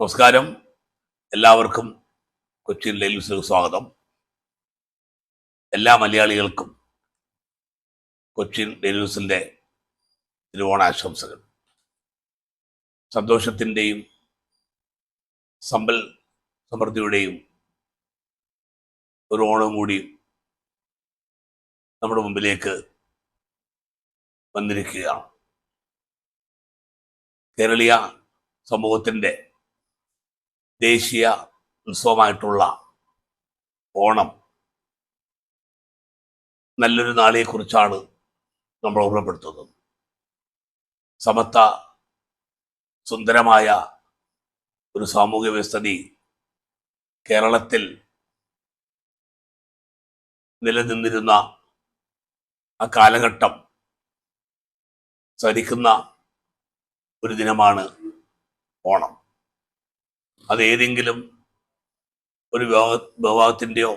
നമസ്കാരം. എല്ലാവർക്കും കൊച്ചിൻ ലൈവ്സിലേക്ക് സ്വാഗതം. എല്ലാ മലയാളികൾക്കും കൊച്ചിൻ ഡെയിൽസിന്റെ തിരുവോണാശംസകൾ സന്തോഷത്തിന്റെയും സമ്പൽ സമൃദ്ധിയുടെയും ഒരു ഓണം കൂടി നമ്മുടെ മുമ്പിലേക്ക് വന്നിരിക്കുകയാണ്. കേരളീയ സമൂഹത്തിന്റെ ദേശീയ ഉത്സവമായിട്ടുള്ള ഓണം നല്ലൊരു നാളെക്കുറിച്ചാണ് നമ്മൾ ഓർമ്മപ്പെടുത്തുന്നത്. സമത്വ സുന്ദരമായ ഒരു സാമൂഹ്യ വ്യവസ്ഥിതി കേരളത്തിൽ നിലനിന്നിരുന്ന ആ കാലഘട്ടം സ്മരിക്കുന്ന ഒരു ദിനമാണ് ഓണം. അത് ഏതെങ്കിലും ഒരു വിഭാഗ വിഭാഗത്തിന്റെയോ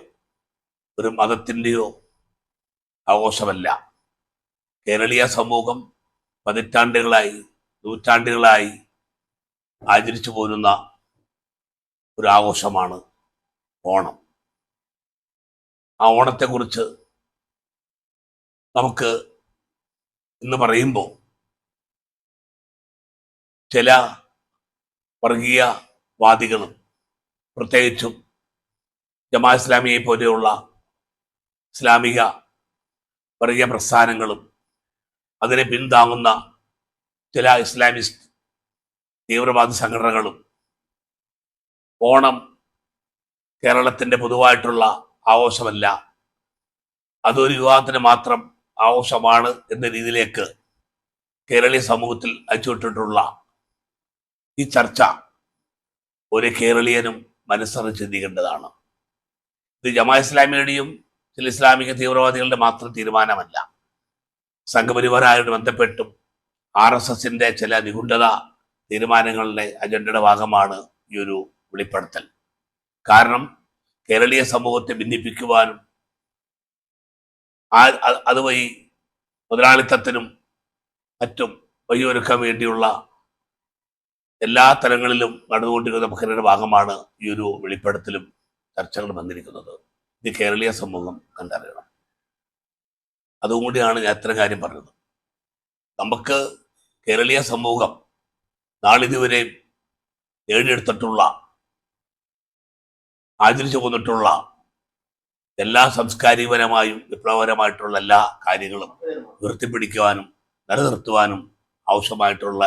ഒരു മതത്തിന്റെയോ ആഘോഷമല്ല. കേരളീയ സമൂഹം പതിറ്റാണ്ടുകളായി നൂറ്റാണ്ടുകളായി ആചരിച്ചു പോരുന്ന ഒരു ആഘോഷമാണ് ഓണം. ആ ഓണത്തെക്കുറിച്ച് നമുക്ക് ഇന്ന് പറയുമ്പോൾ ചില വർഗീയ വാദികളും പ്രത്യേകിച്ചും ജമാ ഇസ്ലാമിയെ പോലെയുള്ള ഇസ്ലാമിക വർഗീയ പ്രസ്ഥാനങ്ങളും അതിനെ പിന്താങ്ങുന്ന ചില ഇസ്ലാമിസ്റ്റ് തീവ്രവാദ സംഘടനകളും ഓണം കേരളത്തിന്റെ പൊതുവായിട്ടുള്ള ആഘോഷമല്ല. അതൊരു വിവാഹത്തിന് മാത്രം ആഘോഷമാണ് എന്ന രീതിയിലേക്ക് കേരളീയ സമൂഹത്തിൽ അയച്ചുവിട്ടിട്ടുള്ള ഈ ചർച്ച ഒരു കേരളീയനും മനസ്സറി ചിന്തിക്കേണ്ടതാണ്. ഇത് ജമാ ഇസ്ലാമിയുടെയും ചില ഇസ്ലാമിക തീവ്രവാദികളുടെ മാത്രം തീരുമാനമല്ല. സംഘപരിവാരമായിട്ട് ബന്ധപ്പെട്ടും ആർ എസ് എസിന്റെ ചില നിഗുണ്ടത തീരുമാനങ്ങളുടെ അജണ്ടയുടെ ഭാഗമാണ് ഈ ഒരു വെളിപ്പെടുത്തൽ. കാരണം കേരളീയ സമൂഹത്തെ ഭിന്നിപ്പിക്കുവാനും അതുവഴി മുതലാളിത്തത്തിനും മറ്റും വഴിയൊരുക്കാൻ വേണ്ടിയുള്ള എല്ലാ തലങ്ങളിലും നടന്നുകൊണ്ടിരിക്കുന്ന പ്രക്രിയയുടെ ഭാഗമാണ് ഈ ഒരു വെളിപ്പെടുത്തലും ചർച്ചകളും വന്നിരിക്കുന്നത്. ഇത് കേരളീയ സമൂഹം കണ്ടറിയണം. അതുകൂടിയാണ് ഞാൻ ഇത്തരം കാര്യം പറഞ്ഞത്. നമുക്ക് കേരളീയ സമൂഹം നാളിതുവരെ നേടിയെടുത്തിട്ടുള്ള ആചരിച്ചു പോന്നിട്ടുള്ള എല്ലാ സാംസ്കാരികപരമായും വിപ്ലവപരമായിട്ടുള്ള എല്ലാ കാര്യങ്ങളും ഉയർത്തിപ്പിടിക്കുവാനും നിലനിർത്തുവാനും ആവശ്യമായിട്ടുള്ള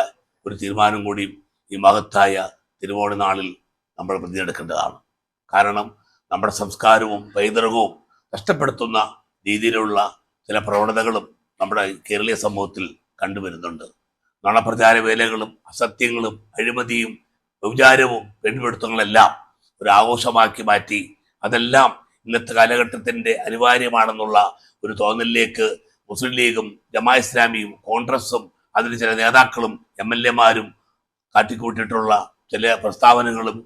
ഒരു തീരുമാനം കൂടി ഈ മഹത്തായ തിരുവോണ നാളിൽ നമ്മൾ പ്രതിയെടുക്കേണ്ടതാണ് കാരണം നമ്മുടെ സംസ്കാരവും പൈതൃകവും നഷ്ടപ്പെടുത്തുന്ന രീതിയിലുള്ള ചില പ്രവണതകളും നമ്മുടെ കേരളീയ സമൂഹത്തിൽ കണ്ടുവരുന്നുണ്ട്. നുണപ്രചാര വേലകളും അസത്യങ്ങളും അഴിമതിയും വ്യഭിചാരവും പെൺപിടുത്തങ്ങളെല്ലാം ഒരു ആഘോഷമാക്കി മാറ്റി അതെല്ലാം ഇന്നത്തെ കാലഘട്ടത്തിന്റെ അനിവാര്യമാണെന്നുള്ള ഒരു തോന്നലിലേക്ക് മുസ്ലിം ലീഗും ജമാ ഇസ്ലാമിയും കോൺഗ്രസും അതിന് ചില നേതാക്കളും എം എൽ എമാരും കാട്ടിക്കൂട്ടിയിട്ടുള്ള ചില പ്രസ്താവനകളും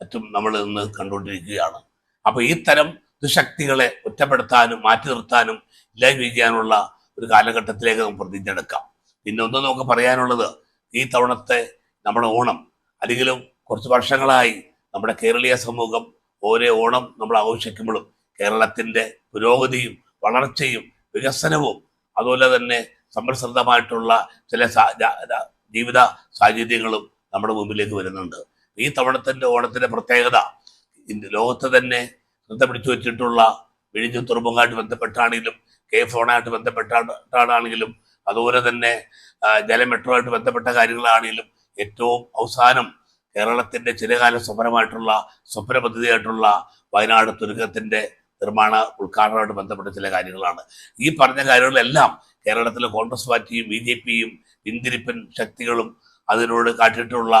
മറ്റും നമ്മൾ ഇന്ന് കണ്ടുകൊണ്ടിരിക്കുകയാണ്. അപ്പോൾ ഈ തരം ദുശക്തികളെ ഒറ്റപ്പെടുത്താനും മാറ്റി നിർത്താനും ഇല്ലായ്മ ചെയ്യാനുള്ള ഒരു കാലഘട്ടത്തിലേക്ക് നമുക്ക് പ്രതിജ്ഞെടുക്കാം പിന്നെ ഒന്ന് നമുക്ക് പറയാനുള്ളത് ഈ തവണത്തെ നമ്മുടെ ഓണം അല്ലെങ്കിലും കുറച്ച് വർഷങ്ങളായി നമ്മുടെ കേരളീയ സമൂഹം ഓരോ ഓണം നമ്മൾ ആഘോഷിക്കുമ്പോഴും കേരളത്തിന്റെ പുരോഗതിയും വളർച്ചയും വികസനവും അതുപോലെ തന്നെ സമൃദ്ധമായിട്ടുള്ള ചില ജീവിത സാഹചര്യങ്ങളും നമ്മുടെ മുമ്പിലേക്ക് വരുന്നുണ്ട്. ഈ തവണത്തിന്റെ ഓണത്തിന്റെ പ്രത്യേകത ലോകത്ത് തന്നെ ശ്രദ്ധ പിടിച്ചു വെച്ചിട്ടുള്ള വിഴിഞ്ഞു തുറമുഖമായിട്ട് ബന്ധപ്പെട്ടാണെങ്കിലും കെ ഫോണായിട്ട് ബന്ധപ്പെട്ടാണെങ്കിലും അതുപോലെ തന്നെ ജല മെട്രോ ആയിട്ട് ബന്ധപ്പെട്ട കാര്യങ്ങളാണെങ്കിലും ഏറ്റവും അവസാനം കേരളത്തിന്റെ ചിലകാല സ്വപ്നമായിട്ടുള്ള സ്വപ്ന പദ്ധതിയായിട്ടുള്ള വയനാട് തുരുക്കത്തിന്റെ നിർമ്മാണ ഉദ്ഘാടനമായിട്ട് ബന്ധപ്പെട്ട ചില കാര്യങ്ങളാണ്. ഈ പറഞ്ഞ കാര്യങ്ങളെല്ലാം കേരളത്തിലെ കോൺഗ്രസ് പാർട്ടിയും ബി ജെ പിയും പിന്തിരിപ്പൻ ശക്തികളും അതിനോട് കാട്ടിയിട്ടുള്ള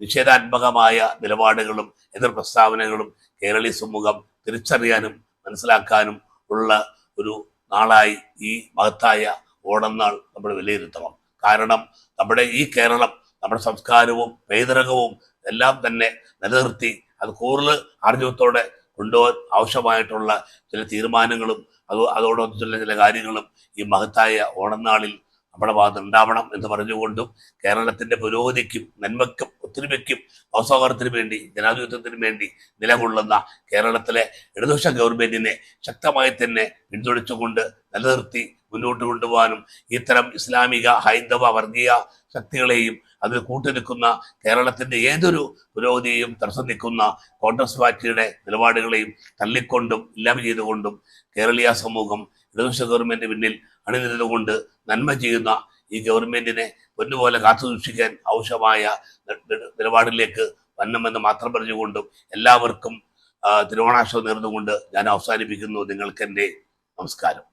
നിഷേധാത്മകമായ നിലപാടുകളും എതിർ പ്രസ്താവനകളും കേരളീയ സമൂഹം തിരിച്ചറിയാനും മനസ്സിലാക്കാനും ഉള്ള ഒരു നാളായി ഈ മഹത്തായ ഓണം നാൾ നമ്മൾ വിലയിരുത്തണം. കാരണം നമ്മുടെ ഈ കേരളം നമ്മുടെ സംസ്കാരവും പൈതൃകവും എല്ലാം തന്നെ നിലനിർത്തി അത് കൂടുതൽ ആർജവത്തോടെ കൊണ്ടുപോകാൻ ആവശ്യമായിട്ടുള്ള ചില തീരുമാനങ്ങളും അത് അതോടൊപ്പം ചില കാര്യങ്ങളും ഈ മഹത്തായ ഓണനാളിൽ നമ്മുടെ ഭാഗത്ത് ഉണ്ടാവണം എന്ന് പറഞ്ഞുകൊണ്ടും കേരളത്തിന്റെ പുരോഗതിക്കും നന്മയ്ക്കും ഒത്തൊരുമയ്ക്കും അവസൗകര്യത്തിനും വേണ്ടി ജനാധിപത്യത്തിനു വേണ്ടി നിലകൊള്ളുന്ന കേരളത്തിലെ ഇടതുപക്ഷ ഗവൺമെന്റിനെ ശക്തമായി തന്നെ പിന്തുണച്ചുകൊണ്ട് നിലനിർത്തി മുന്നോട്ട് കൊണ്ടുപോകാനും ഇത്തരം ഇസ്ലാമിക ഹൈന്ദവ വർഗീയ ശക്തികളെയും അതിൽ കൂട്ടുനിൽക്കുന്ന കേരളത്തിന്റെ ഏതൊരു പുരോഗതിയെയും തടസ്സം നിൽക്കുന്ന കോൺഗ്രസ് പാർട്ടിയുടെ നിലപാടുകളെയും തള്ളിക്കൊണ്ടും ഇല്ലാമ ചെയ്തുകൊണ്ടും കേരളീയ സമൂഹം ഇടതുപക്ഷ ഗവൺമെന്റ് പിന്നിൽ അണിനിരുന്നുകൊണ്ട് നന്മ ചെയ്യുന്ന ഈ ഗവൺമെന്റിനെ പൊന്നുപോലെ കാത്തു സൂക്ഷിക്കാൻ ആവശ്യമായ നിലപാടിലേക്ക് വന്നമെന്ന് മാത്രം പറഞ്ഞുകൊണ്ടും എല്ലാവർക്കും തിരുവോണാശം നേർന്നുകൊണ്ട് ഞാൻ അവസാനിപ്പിക്കുന്നു. നിങ്ങൾക്ക് എന്റെ നമസ്കാരം.